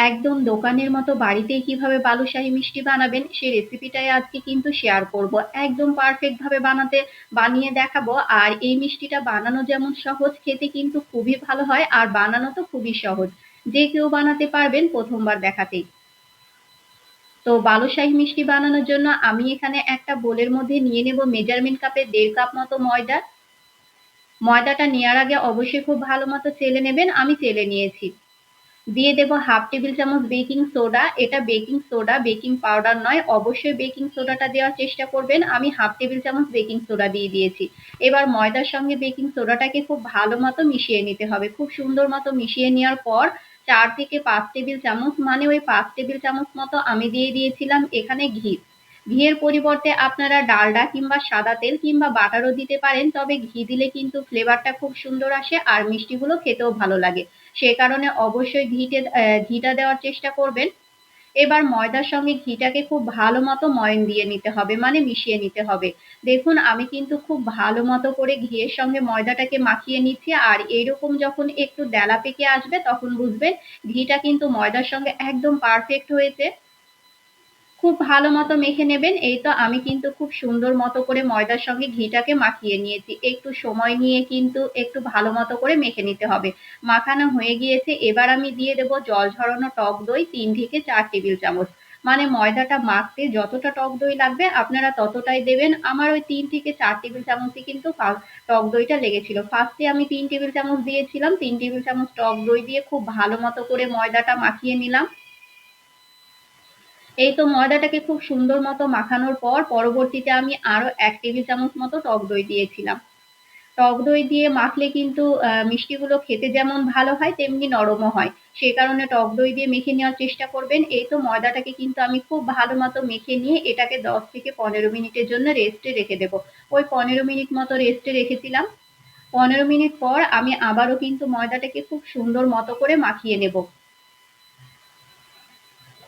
একদম দোকানের মতো বাড়িতেই কীভাবে বালুশাহী মিষ্টি বানাবেন সেই রেসিপিটাই আজকে কিন্তু শেয়ার করব। একদম পারফেক্ট ভাবে বানাতে, বানিয়ে দেখাবো। আর এই মিষ্টিটা বানানো যেমন সহজ, খেতে কিন্তু খুবই ভালো হয় আর বানানো তো খুবই সহজ। যে কেউ বানাতে পারবেন প্রথমবার দেখাতেই। তো বালুশাহী মিষ্টি বানানোর জন্য আমি এখানে একটা বোলের মধ্যে নিয়ে নেব মেজারমেন্ট কাপে দেড় কাপ মতো ময়দা। ময়দাটা নেওয়ার আগে অবশ্যই খুব ভালো মতো চেলে নেবেন, আমি চেলে নিয়েছি। দিয়ে দেব হাফ টেবিল চামচ বেকিং সোডা এটা বেকিং সোডা বেকিং পাউডার নয়, অবশ্যই বেকিং সোডাটা দেওয়ার চেষ্টা করবেন। আমি হাফ টেবিল চামচ বেকিং সোডা দিয়ে দিয়েছি। এবার ময়দার সঙ্গে বেকিং সোডাটাকে খুব ভালো মতো মিশিয়ে নিতে হবে। খুব সুন্দর মতো মিশিয়ে নেওয়ার পর চার থেকে পাঁচ টেবিল চামচ মানে ওই পাঁচ টেবিল চামচ মতো আমি দিয়ে দিয়েছিলাম এখানে ঘি। ঘিয়ের পরিবর্তে আপনারা ডালডা কিংবা সাদা তেল কিংবা বাটারও দিতে পারেন, তবে ঘি দিলে কিন্তু ফ্লেভারটা খুব সুন্দর আসে আর মিষ্টিগুলো খেতেও ভালো লাগে। সে কারণে অবশ্যই ঘিটে ঘিটা দেওয়ার চেষ্টা করবেন। এবার ময়দার সঙ্গে ঘিটাকে খুব ভালো মতো ময়ন দিয়ে নিতে হবে মানে মিশিয়ে নিতে হবে। দেখুন, আমি কিন্তু খুব ভালো মতো করে ঘিয়ের সঙ্গে ময়দাটাকে মাখিয়ে নিচ্ছি, আর এইরকম যখন একটু ডেলা পেকে আসবে, তখন বুঝবেন ঘিটা কিন্তু ময়দার সঙ্গে একদম পারফেক্ট হয়েছে। খুব ভালো মতো মেখে নেবেন। এই তো আমি কিন্তু খুব সুন্দর মতো করে ময়দার সঙ্গে ঘিটাকে মাখিয়ে নিয়েছি। একটু সময় নিয়ে কিন্তু একটু ভালো মতো করে মেখে নিতে হবে। মাখানো হয়ে গিয়েছে। এবার আমি দিয়ে দেব জল ঝরানো টক দই তিন থেকে চার টেবিল চামচ। মানে ময়দাটা মাখতে যতটা টক দই লাগবে আপনারা ততটাই দেবেন। আমার ওই তিন থেকে চার টেবিল চামচই কিন্তু টক দইটা লেগেছিল। ফার্স্টে আমি তিন টেবিল চামচ দিয়েছিলাম। তিন টেবিল চামচ টক দই দিয়ে খুব ভালো মতো করে ময়দাটা মাখিয়ে নিলাম। এই তো ময়দাটাকে খুব সুন্দর মতো মাখানোর পর পরবর্তীতে আমি আরও এক টেবিল চামচ মতো টক দই দিয়েছিলাম। টক দই দিয়ে মাখলে কিন্তু মিষ্টিগুলো খেতে যেমন ভালো হয়, তেমনি নরমও হয়। সেই কারণে টক দই দিয়ে মেখে নেওয়ার চেষ্টা করবেন। এই তো ময়দাটাকে কিন্তু আমি খুব ভালো মতো মেখে নিয়ে এটাকে দশ থেকে পনেরো মিনিটের জন্য রেস্টে রেখে দেবো। ওই পনেরো মিনিট মতো রেস্টে রেখেছিলাম। পনেরো মিনিট পর আমি আবারও কিন্তু ময়দাটাকে খুব সুন্দর মতো করে মাখিয়ে নেব।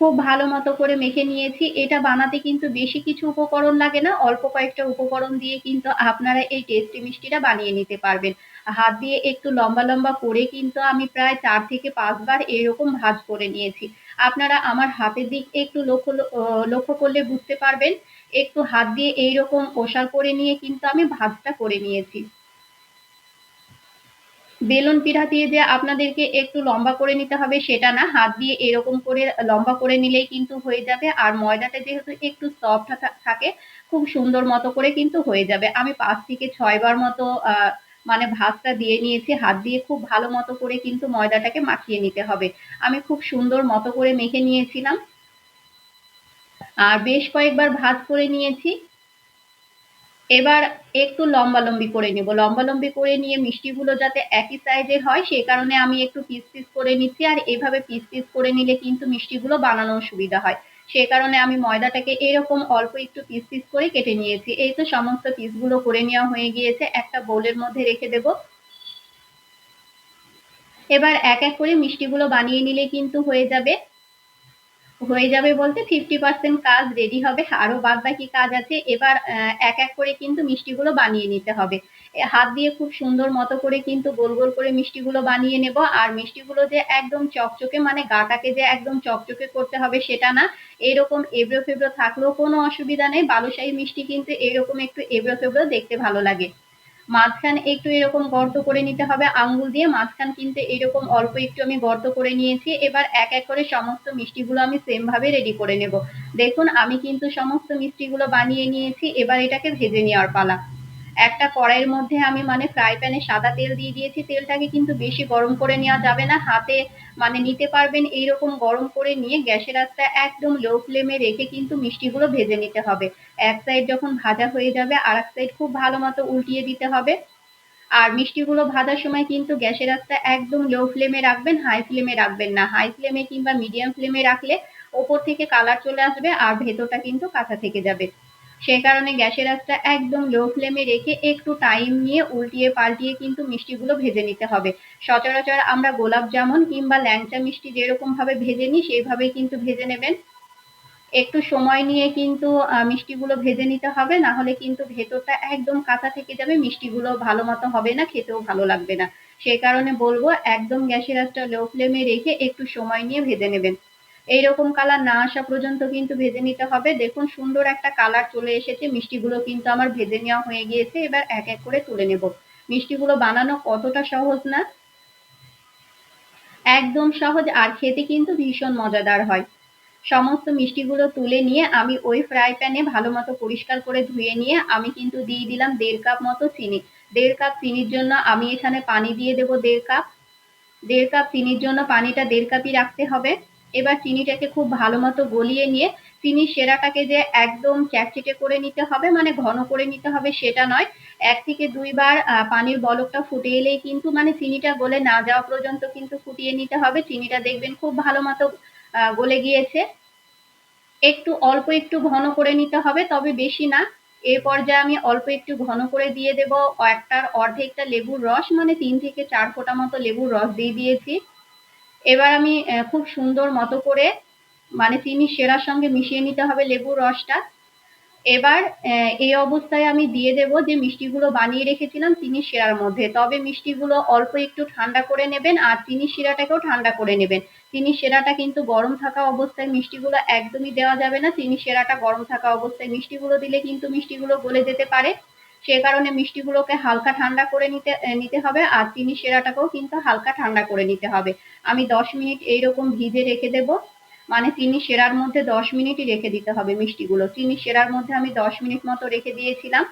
খুব ভালো মতো করে মেখে নিয়েছি। এটা বানাতে কিন্তু বেশি কিছু উপকরণ লাগে না। অল্প কয়েকটা উপকরণ দিয়ে কিন্তু আপনারা এই টেস্টি মিষ্টিটা বানিয়ে নিতে পারবেন। হাত দিয়ে একটু লম্বা লম্বা করে কিন্তু আমি প্রায় চার থেকে পাঁচবার এরকম ভাজ করে নিয়েছি। আপনারা আমার হাতের দিক একটু লক্ষ্য লক্ষ্য করলে বুঝতে পারবেন। একটু হাত দিয়ে এইরকম ওষার করে নিয়ে কিন্তু আমি ভাজটা করে নিয়েছি। বেলুন পিঠা দিয়ে যে আপনাদেরকে একটু লম্বা করে নিতে হবে, সেটা না। হাত দিয়ে এরকম করে লম্বা করে নিলেই কিন্তু হয়ে যাবে। আর ময়দাটা যেহেতু একটু সফট থাকে, খুব সুন্দর মতো করে কিন্তু হয়ে যাবে। আমি পাঁচ থেকে ছয় বার মতো মানে ভাতটা দিয়ে নিয়েছি। হাত দিয়ে খুব ভালো মতো করে কিন্তু ময়দাটাকে মাখিয়ে নিতে হবে। আমি খুব সুন্দর মতো করে মেখে নিয়েছিলাম। আর বেশ কয়েকবার ভাজ করে নিয়েছি। এবার একটু লম্বালম্বি করে নেব। লম্বালম্বি করে নিয়ে মিষ্টিগুলো যাতে একই সাইজের হয়, সে কারণে আমি একটু পিস পিস করে নিচ্ছি। আর এভাবে পিস পিস করে নিলে কিন্তু মিষ্টিগুলো বানানোর সুবিধা হয়। সে কারণে আমি ময়দাটাকে এরকম অল্প একটু পিস পিস করে কেটে নিয়েছি। এই তো সমস্ত পিসগুলো করে নেওয়া হয়ে গিয়েছে। একটা বোলের মধ্যে রেখে দেব। এবার এক এক করে মিষ্টিগুলো বানিয়ে নিলে কিন্তু হয়ে যাবে হয়ে যাবে বলতে ফিফটি পার্সেন্ট কাজ রেডি হবে, আরও বাদ বাকি কাজ আছে, এবার এক এক করে কিন্তু মিষ্টিগুলো বানিয়ে নিতে হবে। হাত দিয়ে খুব সুন্দর মতো করে কিন্তু গোল গোল করে মিষ্টিগুলো বানিয়ে নেব, আর মিষ্টিগুলো যে একদম চকচকে মানে গাটাকে যে একদম চকচকে করতে হবে সেটা না, এরকম এবড়ো ফেবড়ো থাকলেও কোনো অসুবিধা নেই, বালুশাহী মিষ্টি কিন্তু এরকম একটু এবড়ো ফেবড়ো দেখতে ভালো লাগে। মাঝখান একটু এরকম গর্ত করে নিতে হবে, আঙ্গুল দিয়ে মাঝখান কিন্তু এরকম অল্প একটু আমি গর্ত করে নিয়েছি। এবার এক এক করে সমস্ত মিষ্টিগুলো আমি সেম ভাবে রেডি করে নেব। দেখুন, আমি কিন্তু সমস্ত মিষ্টিগুলো বানিয়ে নিয়েছি, এবার এটাকে ভেজে নেওয়ার পালা। একটা কড়াইয়ের মধ্যে আমি মানে ফ্রাই প্যানে সাদা তেল দিয়ে দিয়েছি। তেলটাকে কিন্তু বেশি গরম করে নেওয়া যাবে না। হাতে মানে নিতে পারবেন এইরকম গরম করে নিয়ে গ্যাসের আঁচটা একদম লো ফ্লেমে রেখে কিন্তু মিষ্টিগুলো ভেজে নিতে হবে। এক সাইড যখন ভাজা হয়ে যাবে আর এক সাইড খুব ভালো মতো উল্টিয়ে দিতে হবে। আর মিষ্টিগুলো ভাজার সময় কিন্তু গ্যাসের আঁচটা একদম লো ফ্লেমে রাখবেন হাই ফ্লেমে রাখবেন না। হাই ফ্লেমে কিংবা মিডিয়াম ফ্লেমে রাখলে ওপর থেকে কালার চলে আসবে আর ভেতরটা কিন্তু কাঁচা থেকে যাবে। সেই কারণে গ্যাসের আঁচটা একদম লো ফ্লেমে রেখে একটু টাইম নিয়ে উল্টিয়ে পাল্টিয়ে কিন্তু মিষ্টিগুলো ভেজে নিতে হবে। সচরাচর আমরা গোলাপ জামুন কিংবা ল্যাংচা মিষ্টি যেরকম ভাবে ভেজে নিই, সেইভাবেই কিন্তু ভেজে নেবেন। একটু সময় নিয়ে কিন্তু মিষ্টিগুলো ভেজে নিতে হবে, না হলে কিন্তু ভেতরটা একদম কাঁচা থেকে যাবে, মিষ্টিগুলো ভালো মতো হবে না, খেতেও ভালো লাগবে না। সেই কারণে বলব, একদম গ্যাসের আঁচটা লো ফ্লেমে রেখে একটু সময় নিয়ে ভেজে নেবেন। এইরকম কালার না আসা পর্যন্ত কিন্তু ভেজে নিতে হবে। দেখুন, সুন্দর একটা কালার চলে এসেছে। মিষ্টিগুলো কিন্তু আমার ভেজে নেওয়া হয়ে গিয়েছে। এবার এক এক করে তুলে নেব। মিষ্টিগুলো বানানো কতটা সহজ না? একদম সহজ আর খেতে কিন্তু ভীষণ মজাদার হয়। সমস্ত মিষ্টিগুলো তুলে নিয়ে আমি ওই ফ্রাই প্যানে ভালো মতো পরিষ্কার করে ধুয়ে নিয়ে আমি কিন্তু দিয়ে দিলাম দেড় কাপ মতো চিনি। দেড় কাপ চিনির জন্য আমি এখানে পানি দিয়ে দেব দেড় কাপ দেড় কাপ চিনির জন্য পানিটা দেড় কাপই রাখতে হবে। এবার চিনিটাকে খুব ভালো মতো গলিয়ে নিয়ে চিনির সেরাটাকে যে একদম চ্যাটচেটে করে নিতে হবে মানে ঘন করে নিতে হবে সেটা নয়। এক থেকে দুইবার পানির বলকটা ফুটে এলেই কিন্তু মানে চিনিটা গলে না যাওয়া পর্যন্ত কিন্তু ফুটিয়ে নিতে হবে। চিনিটা দেখবেন খুব ভালো মতো গলে গিয়েছে। একটু অল্প একটু ঘন করে নিতে হবে, তবে বেশি না। এ পর্যায়ে আমি অল্প একটু ঘন করে দিয়ে দেব। একটার অর্ধেকটা লেবুর রস মানে তিন থেকে চার ফোঁটা মতো লেবুর রস দিয়ে দিয়েছি। এবার আমি খুব সুন্দর মতো করে মানে চিনি সেরার সঙ্গে মিশিয়ে নিতে হবে লেবুর রসটা। এবার এই অবস্থায় আমি দিয়ে দেব যে মিষ্টিগুলো বানিয়ে রেখেছিলাম চিনি শিরার মধ্যে। তবে মিষ্টিগুলো অল্প একটু ঠান্ডা করে নেবেন আর চিনি শিরাটাকেও ঠান্ডা করে নেবেন। চিনি সেরাটা কিন্তু গরম থাকা অবস্থায় মিষ্টিগুলো একদমই দেওয়া যাবে না। চিনি সেরাটা গরম থাকা অবস্থায় মিষ্টিগুলো দিলে কিন্তু মিষ্টিগুলো গলে যেতে পারে। সে কারণে মিষ্টিগুলোকে হালকা ঠান্ডা করে নিতে নিতে হবে, আর চিনি সেরাটাকেও কিন্তু হালকা ঠান্ডা করে নিতে হবে। আমি দশ মিনিট এইরকম ভিজে রেখে দেবো মানে চিনি সেরার মধ্যে দশ মিনিটই রেখে দিতে হবে মিষ্টিগুলো। চিনি সেরার মধ্যে আমি দশ মিনিট মতো রেখে দিয়েছিলাম।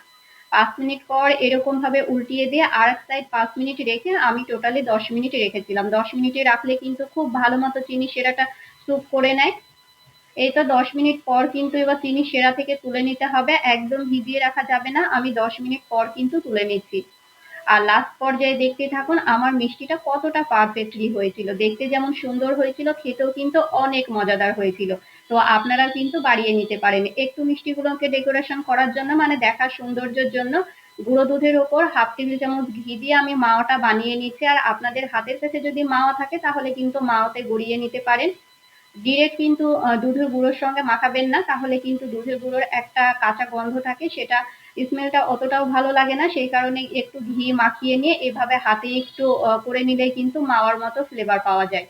পাঁচ মিনিট পর এরকম ভাবে উল্টিয়ে দিয়ে আর এক সাইড পাঁচ মিনিট রেখে আমি টোটালি দশ মিনিট রেখেছিলাম। দশ মিনিটে রাখলে কিন্তু খুব ভালো মতো চিনি সেরাটা স্যুপ করে নেয়। এই তো দশ মিনিট পর কিন্তু এবার চিনি সেরা থেকে তুলে নিতে হবে, একদম ভিজিয়ে রাখা যাবে না, আমি দশ মিনিট পর কিন্তু তুলে নিচ্ছি। আর লাস্ট পর্যায়ে দেখতে থাকুন, আমার মিষ্টিটা কতটা পারফেক্টলি হয়েছিল। দেখতে যেমন সুন্দর হয়েছিল, খেতেও কিন্তু অনেক মজাদার হয়েছিল। তো আপনারা কিন্তু বাড়িয়ে নিতে পারেন। একটু মিষ্টিগুলোকে ডেকোরেশন করার জন্য মানে দেখার সৌন্দর্যের জন্য, গুঁড়ো দুধের ওপর হাফ টেবিল চামচ ঘি দিয়ে আমি মাওয়াটা বানিয়ে নিচ্ছি। আর আপনাদের হাতের কাছে যদি মাওয়া থাকে, তাহলে কিন্তু মাওয়াতে গড়িয়ে নিতে পারেন। ডিরেক্ট কিন্তু দুধের গুঁড়োর সঙ্গে মাখাবেন না, তাহলে কিন্তু দুধের গুঁড়োর একটা কাঁচা গন্ধ থাকে, সেটা স্মেলটা অতটাও ভালো লাগে না, সেই কারণে একটু ঘি মাখিয়ে নিয়ে এভাবে হাতে একটু করে নিলে কিন্তু মাওয়ার মতো ফ্লেভার পাওয়া যায়।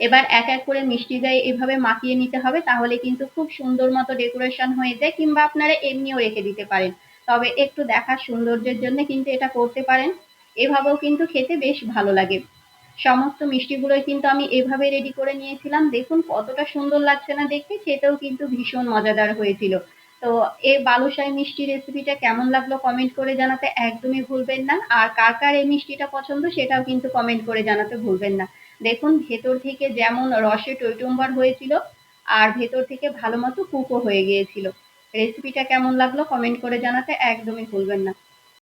এবার এক এক করে মিষ্টি গায়ে এভাবে মাখিয়ে নিতে হবে, তাহলে কিন্তু খুব সুন্দর মতো ডেকোরেশন হয়ে যায়, কিংবা আপনারা এমনিও রেখে দিতে পারেন। তবে একটু দেখার সৌন্দর্যের জন্য কিন্তু এটা করতে পারেন, এভাবেও কিন্তু খেতে বেশ ভালো লাগে। সমস্ত মিষ্টিগুলোই কিন্তু আমি এভাবে রেডি করে নিয়েছিলাম। দেখুন কতটা সুন্দর লাগছে না দেখতে সেটাও কিন্তু ভীষণ মজাদার হয়েছিল। তো এই বালুশাই মিষ্টি রেসিপিটা কেমন লাগল কমেন্ট করে জানাতে একদমই ভুলবেন না। আর কার কার এই মিষ্টিটা পছন্দ সেটাও কিন্তু কমেন্ট করে জানাতে ভুলবেন না। দেখুন ভেতর থেকে যেমন রসে টইটুম্বার হয়েছিল, আর ভেতর থেকে ভালো মতো কুকও হয়ে গিয়েছিল। রেসিপিটা কেমন লাগল কমেন্ট করে জানাতে একদমই ভুলবেন না।